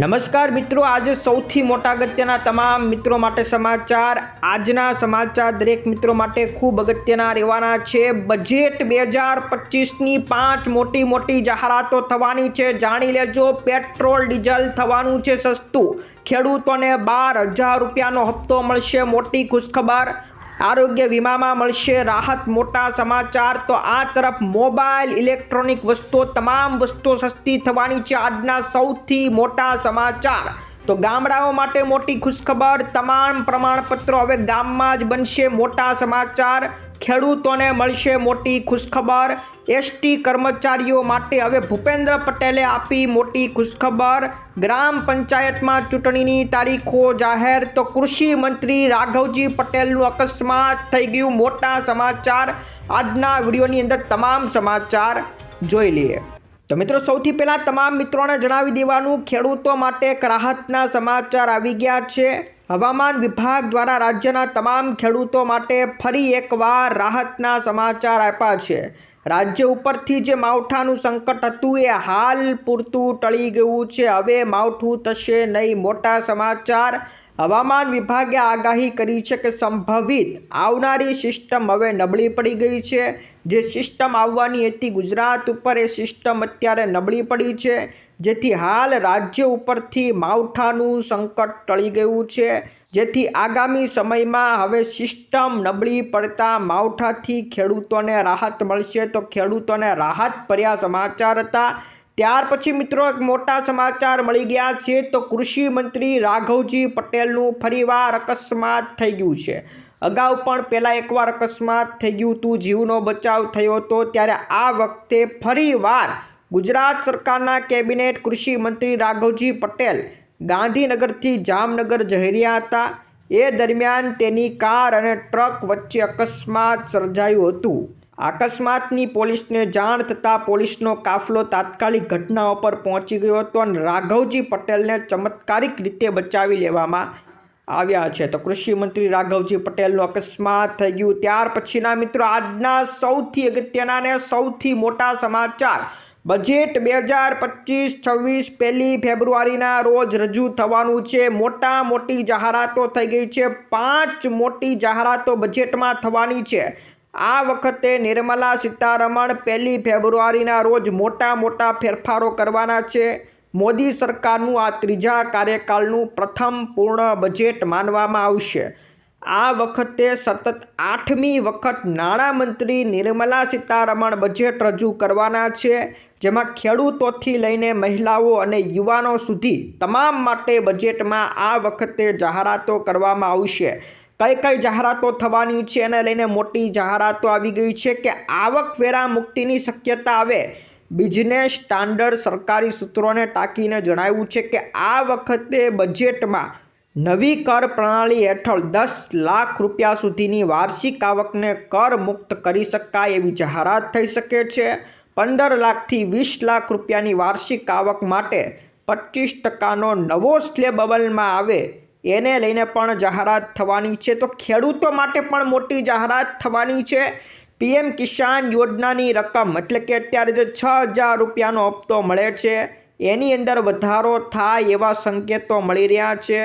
નમસ્કાર મિત્રો, આજે સૌથી મોટા અગત્યના તમામ મિત્રો માટે સમાચાર. આજના સમાચાર દરેક મિત્રો માટે ખૂબ અગત્યના રહેવાના છે. બજેટ બે હજાર પચીસની પાંચ મોટી મોટી જાહેરાતો થવાની છે. જાણી લેજો, પેટ્રોલ, ડીઝલ થવાનું છે સસ્તું. ખેડૂતોને બાર હજાર રૂપિયાનો હપ્તો મળશે, મોટી ખુશખબર. આરોગ્ય વીમામાં મળશે રાહત. મોટા સમાચાર, તો આ તરફ મોબાઈલ, ઇલેક્ટ્રોનિક વસ્તુઓ, તમામ વસ્તુઓ સસ્તી થવાની છે. આજના સૌથી મોટા સમાચાર. તો ગામડાઓ માટે મોટી ખુશખબર, તમામ પ્રમાણપત્રો હવે ગામમાં જ બનશે મોટા સમાચાર. ખેડૂતોને મળશે મોટી ખુશખબર. એસટી કર્મચારીઓ માટે હવે ભૂપેન્દ્ર પટેલે આપી મોટી ખુશખબર. ગ્રામ પંચાયતમાં ચૂંટણીની તારીખો જાહેર, તો કૃષિ મંત્રી રાઘવજી પટેલનું અકસ્માત થઈ ગયું, મોટા સમાચાર. આજના વિડીયોની અંદર તમામ સમાચાર જોઈ લઈએ. તો મિત્રો, સૌથી પહેલાં તમામ મિત્રોને જણાવી દેવાનું, ખેડૂતો માટે એક રાહતના સમાચાર આવી ગયા છે. હવામાન વિભાગ દ્વારા રાજ્યના તમામ ખેડૂતો માટે ફરી એકવાર રાહતના સમાચાર આપ્યા છે. રાજ્ય ઉપરથી જે માવઠાનું સંકટ હતું એ હાલ પૂરતું ટળી ગયું છે. હવે માવઠું થશે નહીં. મોટા સમાચાર હવામાન વિભાગે આગાહી કરી છે કે સંભવિત આવનારી સિસ્ટમ હવે નબળી પડી ગઈ છે. જે સિસ્ટમ આવવાની હતી ગુજરાત ઉપર, એ સિસ્ટમ અત્યારે નબળી પડી છે. જેથી હાલ રાજ્ય ઉપરથી માવઠાનું સંકટ ટળી ગયું છે. જેથી આગામી સમયમાં હવે સિસ્ટમ નબળી પડતા માવઠાથી ખેડૂતોને રાહત મળશે. તો ખેડૂતોને રાહત ભર્યા સમાચાર હતા. ત્યાર પછી મિત્રો એક મોટા સમાચાર મળી ગયા છે. તો કૃષિ મંત્રી રાઘવજી પટેલનું ફરીવાર અકસ્માત થઈ ગયું છે. અગાઉ પણ પહેલાં એકવાર અકસ્માત થઈ ગયું હતું, જીવનો બચાવ થયો હતો. ત્યારે આ વખતે ફરીવાર ગુજરાત સરકારના કેબિનેટ કૃષિ મંત્રી રાઘવજી પટેલ ગાંધીનગરથી જામનગર જઈ રહ્યા હતા. એ દરમિયાન તેની કાર અને ટ્રક વચ્ચે અકસ્માત સર્જાયું હતું. અકસ્માતની પોલીસને જાણ થતાં પોલીસનો કાફલો તાત્કાલિક ઘટના પર પહોંચી ગયો હતો અને રાઘવજી પટેલને ચમત્કારિક રીતે બચાવી લેવામાં આવ્યા છે. તો કૃષિમંત્રી રાઘવજી પટેલનું અકસ્માત થઈ ગયું. ત્યાર પછીના મિત્રો, આજના સૌથી અગત્યના ને સૌથી મોટા સમાચાર. બજેટ બે હજાર પચીસ છવ્વીસ પહેલી ફેબ્રુઆરીના રોજ રજૂ થવાનું છે. મોટા મોટી જાહેરાતો થઈ ગઈ છે. પાંચ મોટી જાહેરાતો બજેટમાં થવાની છે. આ વખતે નિર્મલા સીતારમણ પહેલી ફેબ્રુઆરીના રોજ મોટા મોટા ફેરફારો કરવાના છે. મોદી સરકારનું આ ત્રીજા કાર્યકાળનું પ્રથમ પૂર્ણ બજેટ માનવામાં આવશે. આ વખતે સતત આઠમી વખત નાણામંત્રી નિર્મલા સીતારમણ બજેટ રજૂ કરવાના છે. જેમાં ખેડૂતોથી લઈને મહિલાઓ અને યુવાનો સુધી તમામ માટે બજેટમાં આ વખતે જાહેરાતો કરવામાં આવશે. કઈ કઈ જાહેરાતો થવાની છે એને લઈને મોટી જાહેરાતો આવી ગઈ છે કે આવકવેરા મુક્તિની શક્યતા આવે. બિઝનેસ સ્ટાન્ડર્ડ સરકારી સૂત્રોને ટાંકીને જણાવ્યું છે કે આ વખતે બજેટમાં નવી કર પ્રણાલી હેઠળ દસ લાખ રૂપિયા સુધીની વાર્ષિક આવકને કર મુક્ત કરી શકાય એવી જાહેરાત થઈ શકે છે. પંદર લાખથી વીસ લાખ રૂપિયાની વાર્ષિક આવક માટે પચીસ ટકાનો નવો સ્લેબ અમલમાં આવે. એને લઈને પણ જાહેરાત થવાની છે. તો ખેડૂતો માટે પણ મોટી જાહેરાત થવાની છે. પીએમ કિસાન યોજનાની રકમ એટલે કે અત્યારે જે છ હજાર રૂપિયાનો હપ્તો મળે છે, એની અંદર વધારો થાય એવા સંકેતો મળી રહ્યા છે.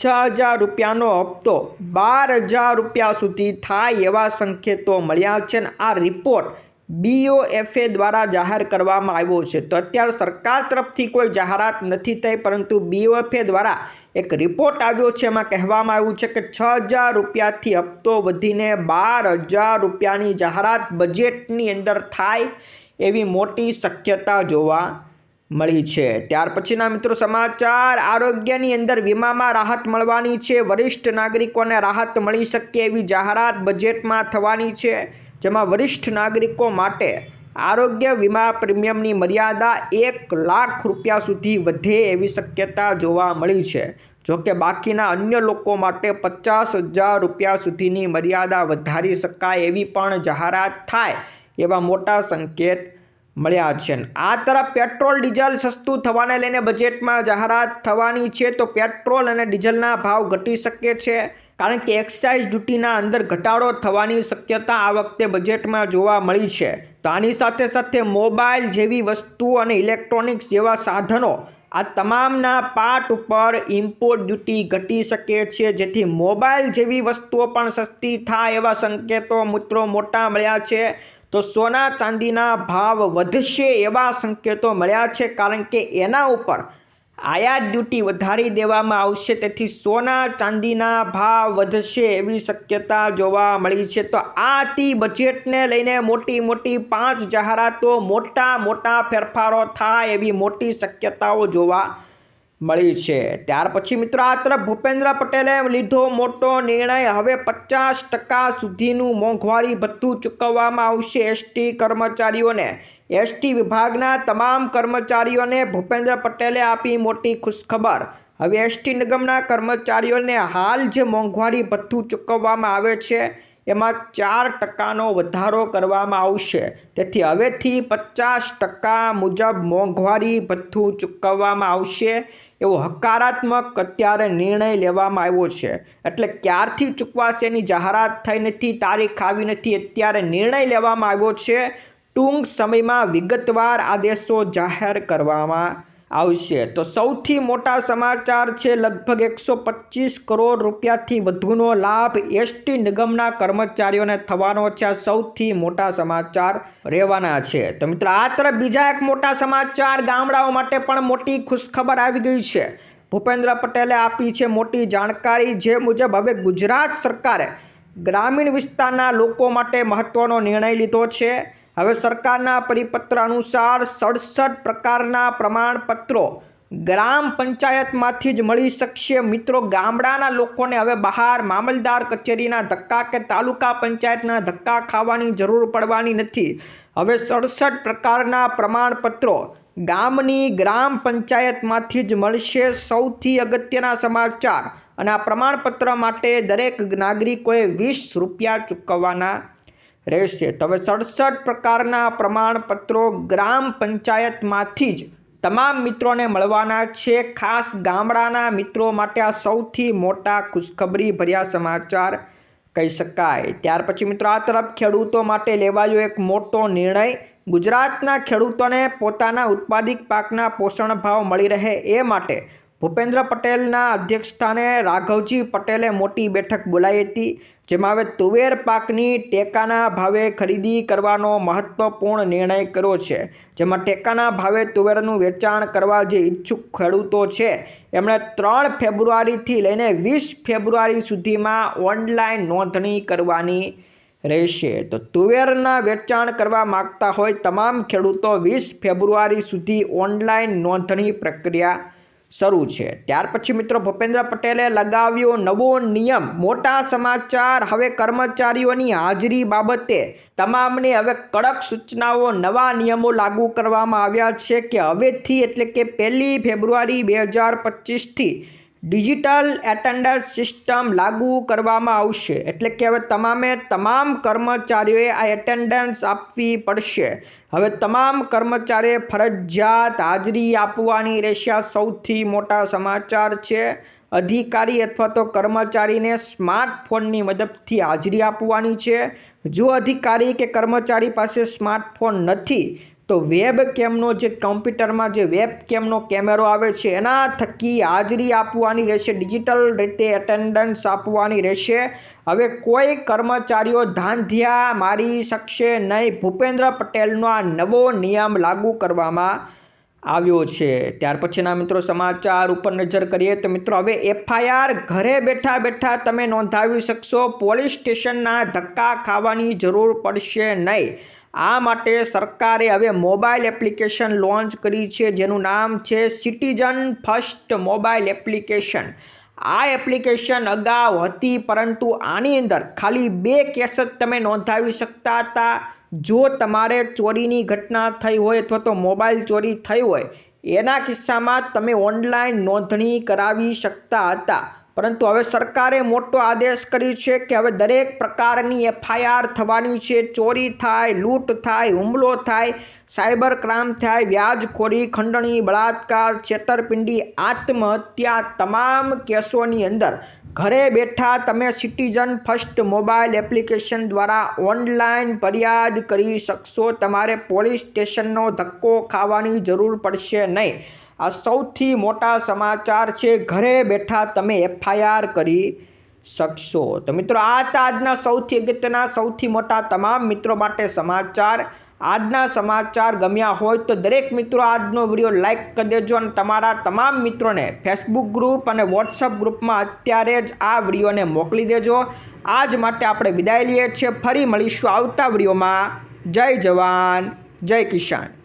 છ હજાર રૂપિયાનો હપ્તો બાર હજાર રૂપિયા સુધી થાય એવા સંકેતો મળ્યા છે ને આ રિપોર્ટ બીઓએફએ દ્વારા જાહેર કરવામાં આવ્યો છે. તો અત્યારે સરકાર તરફથી કોઈ જાહેરાત નથી થઈ, પરંતુ બીઓએફએ દ્વારા એક રિપોર્ટ આવ્યો છે, એમાં કહેવામાં આવ્યું છે કે છ હજાર રૂપિયાથી હપ્તો વધીને બાર હજાર રૂપિયાની જાહેરાત બજેટની અંદર થાય એવી મોટી શક્યતા જોવા મળી છે. ત્યાર પછીના મિત્રો સમાચાર, આરોગ્યની અંદર વીમામાં રાહત મળવાની છે, વરિષ્ઠ નાગરિકોને રાહત મળી શકે એવી જાહેરાત બજેટમાં થવાની છે, જેમાં વરિષ્ઠ નાગરિકો માટે આરોગ્ય વીમા પ્રીમિયમની મર્યાદા એક લાખ રૂપિયા સુધી વધે એવી શક્યતા જોવા મળી છે. જોકે બાકીના અન્ય લોકો માટે પચાસ હજાર રૂપિયા સુધીની મર્યાદા વધારી શકાય એવી પણ જાહેરાત થાય એવા મોટા સંકેત મળ્યા છે. આ તરફ પેટ્રોલ, ડીઝલ સસ્તું થવાને લઈને બજેટમાં જાહેરાત થવાની છે તો પેટ્રોલ અને ડીઝલના ભાવ ઘટી શકે છે. કારણ કે એક્સાઇઝ ડ્યુટીના અંદર ઘટાડો થવાની શક્યતા આ વખતે બજેટમાં જોવા મળી છે. તો આની સાથે સાથે મોબાઈલ જેવી વસ્તુઓ અને ઇલેક્ટ્રોનિક્સ જેવા સાધનો આ તમામના પાર્ટ ઉપર ઇમ્પોર્ટ ડ્યુટી ઘટી શકે છે. જેથી મોબાઈલ જેવી વસ્તુઓ પણ સસ્તી થાય એવા સંકેતો મિત્રો મોટા મળ્યા છે. તો સોના ચાંદીના ભાવ વધશે એવા સંકેતો મળ્યા છે. કારણ કે એના ઉપર આયાત ડ્યુટી વધારી દેવામાં આવશે, તેથી સોના ચાંદીના ભાવ વધશે એવી શક્યતા જોવા મળી છે. તો આ હતી બજેટને લઈને મોટી મોટી પાંચ જાહેરાતો, મોટા મોટા ફેરફારો થાય એવી મોટી શક્યતાઓ જોવા મળી છે. ત્યાર પછી મિત્રો આ તરફ ભૂપેન્દ્ર પટેલે લીધો મોટો નિર્ણય. હવે પચાસ ટકા સુધીનું મોંઘવારી ભથ્થું ચૂકવવામાં આવશે એસટી કર્મચારીઓને. એસટી વિભાગના તમામ કર્મચારીઓને ભૂપેન્દ્ર પટેલે આપી મોટી ખુશખબર. હવે એસટી નિગમના કર્મચારીઓને હાલ જે મોંઘવારી ભથ્થું ચૂકવવામાં આવે છે, એમાં ચાર ટકાનો વધારો કરવામાં આવશે. તેથી હવેથી પચાસ ટકા મુજબ મોંઘવારી ભથ્થું ચૂકવવામાં આવશે. એવો હકારાત્મક અત્યારે નિર્ણય લેવામાં આવ્યો છે. એટલે ક્યારથી ચૂકવાશે એની જાહેરાત થઈ નથી, તારીખ આવી નથી, અત્યારે નિર્ણય લેવામાં આવ્યો છે. ટૂંક સમયમાં વિગતવાર આદેશો જાહેર કરવામાં આવશે. તો સૌથી મોટા સમાચાર છે, લગભગ એકસો પચીસ કરોડ રૂપિયાથી વધુનો લાભ એસટી નિગમના કર્મચારીઓને થવાનો છે. આ સૌથી મોટા સમાચાર રહેવાના છે. તો મિત્રો, આ તરફ બીજા એક મોટા સમાચાર ગામડાઓ માટે પણ મોટી ખુશખબર આવી ગઈ છે. ભૂપેન્દ્ર પટેલે આપી છે મોટી જાણકારી જે મુજબ હવે ગુજરાત સરકારે ગ્રામીણ વિસ્તારના લોકો માટે મહત્ત્વનો નિર્ણય લીધો છે. હવે સરકારના પરિપત્ર અનુસાર સડસઠ પ્રકારના પ્રમાણપત્રો ગ્રામ પંચાયતમાંથી જ મળી શકશે. મિત્રો, ગામડાના લોકોને હવે બહાર મામલદાર કચેરીના ધક્કા કે તાલુકા પંચાયતના ધક્કા ખાવાની જરૂર પડવાની નથી. હવે સડસઠ પ્રકારના પ્રમાણપત્રો ગામની ગ્રામ પંચાયતમાંથી જ મળશે સૌથી અગત્યના સમાચાર. અને આ પ્રમાણપત્ર માટે દરેક નાગરિકોએ વીસ રૂપિયા ચૂકવવાના રહેશે. તો સડસઠ પ્રકારના પ્રમાણપત્રો ગ્રામ પંચાયતમાંથી જ તમામ મિત્રોને મળવાના છે. ખાસ ગામડાના મિત્રો માટે આ સૌથી મોટા ખુશખબરી ભર્યા સમાચાર કહી શકાય. ત્યાર પછી મિત્રો આ તરફ ખેડૂતો માટે લેવાયો એક મોટો નિર્ણય. ગુજરાતના ખેડૂતોને પોતાના ઉત્પાદિત પાકના પોષણ ભાવ મળી રહે એ માટે ભૂપેન્દ્ર પટેલના અધ્યક્ષસ્થાને રાઘવજી પટેલે મોટી બેઠક બોલાવી હતી. જેમાં હવે તુવેર પાકની ટેકાના ભાવે ખરીદી કરવાનો મહત્વપૂર્ણ નિર્ણય કર્યો છે. જેમાં ટેકાના ભાવે તુવેરનું વેચાણ કરવા જે ઈચ્છુક ખેડૂતો છે, એમણે ત્રણ ફેબ્રુઆરીથી લઈને વીસ ફેબ્રુઆરી સુધીમાં ઓનલાઈન નોંધણી કરવાની રહેશે. તો તુવેરના વેચાણ કરવા માગતા હોય તમામ ખેડૂતો વીસ ફેબ્રુઆરી સુધી ઓનલાઈન નોંધણી પ્રક્રિયા શરૂ છે. ત્યાર પછી મિત્રો ભૂપેન્દ્ર પટેલે લગાવ્યો નવો નિયમ. મોટા સમાચાર, હવે કર્મચારીઓની હાજરી બાબતે તમામને હવે કડક સૂચનાઓ, નવા નિયમો લાગુ કરવામાં આવ્યા છે કે હવેથી એટલે કે પહેલી ફેબ્રુઆરી બે હજાર પચીસથી ડિજિટલ એટેન્ડન્સ સિસ્ટમ લાગુ કરવામાં આવશે. એટલે કે હવે તમામે તમામ કર્મચારીઓએ આ એટેન્ડન્સ આપવી પડશે. હવે તમામ કર્મચારીએ ફરજિયાત હાજરી આપવાની રહેશે. સૌથી મોટા સમાચાર છે. અધિકારી અથવા તો કર્મચારીને સ્માર્ટફોનની મદદથી હાજરી આપવાની છે. જો અધિકારી કે કર્મચારી પાસે સ્માર્ટફોન નથી તો વેબ કેમનો જે કમ્પ્યુટરમાં જે વેબ કેમનો કેમેરો આવે છે એના થકી હાજરી આપવાની રહેશે ડિજિટલ રીતે એટેન્ડન્સ આપવાની રહેશે. હવે કોઈ કર્મચારીઓ ધાંધિયા મારી શકશે નહીં. ભૂપેન્દ્ર પટેલનો આ નવો નિયમ લાગુ કરવામાં આવ્યો છે. ત્યાર પછીના મિત્રો સમાચાર ઉપર નજર કરીએ તો મિત્રો, હવે એફઆઈઆર ઘરે બેઠા બેઠા તમે નોંધાવી શકશો. પોલીસ સ્ટેશનના ધક્કા ખાવાની જરૂર પડશે નહીં. આ માટે સરકારે હવે મોબાઈલ એપ્લિકેશન લોન્ચ કરી છે, જેનું નામ છે સિટીઝન ફર્સ્ટ મોબાઈલ એપ્લિકેશન. આ એપ્લિકેશન અગાઉ હતી, પરંતુ આની અંદર ખાલી બે કેસ જ તમે નોંધાવી શકતા હતા. જો તમારે ચોરીની ઘટના થઈ હોય અથવા તો મોબાઈલ ચોરી થઈ હોય, એના કિસ્સામાં તમે ઓનલાઈન નોંધણી કરાવી શકતા હતા. પરંતુ હવે સરકારે મોટો આદેશ કર્યો છે કે હવે દરેક પ્રકારની એફઆઈઆર થવાની છે. ચોરી થાય, લૂંટ થાય, હુમલો થાય, સાયબર ક્રાઇમ થાય, વ્યાજખોરી, ખંડણી, બળાત્કાર, છેતરપિંડી, આત્મહત્યા તમામ કેસોની અંદર ઘરે બેઠા તમે સિટીઝન ફર્સ્ટ મોબાઈલ એપ્લિકેશન દ્વારા ઓનલાઈન ફરિયાદ કરી શકશો. તમારે પોલીસ સ્ટેશનનો ધક્કો ખાવાની જરૂર પડશે નહીં. આ સૌથી મોટા સમાચાર છે, ઘરે બેઠા તમે એફઆઈઆર કરી શકશો. તો મિત્રો, આ હતા આજના સૌથી અગત્યના, સૌથી મોટા તમામ મિત્રો માટે સમાચાર. આજના સમાચાર ગમ્યા હોય તો દરેક મિત્રો આજનો વીડિયો લાઇક કરી દેજો અને તમારા તમામ મિત્રોને ફેસબુક ગ્રુપ અને વોટ્સઅપ ગ્રુપમાં અત્યારે જ આ વિડીયોને મોકલી દેજો. આજ માટે આપણે વિદાય લઈએ છીએ. ફરી મળીશું આવતા વિડીયોમાં. જય જવાન, જય કિસાન.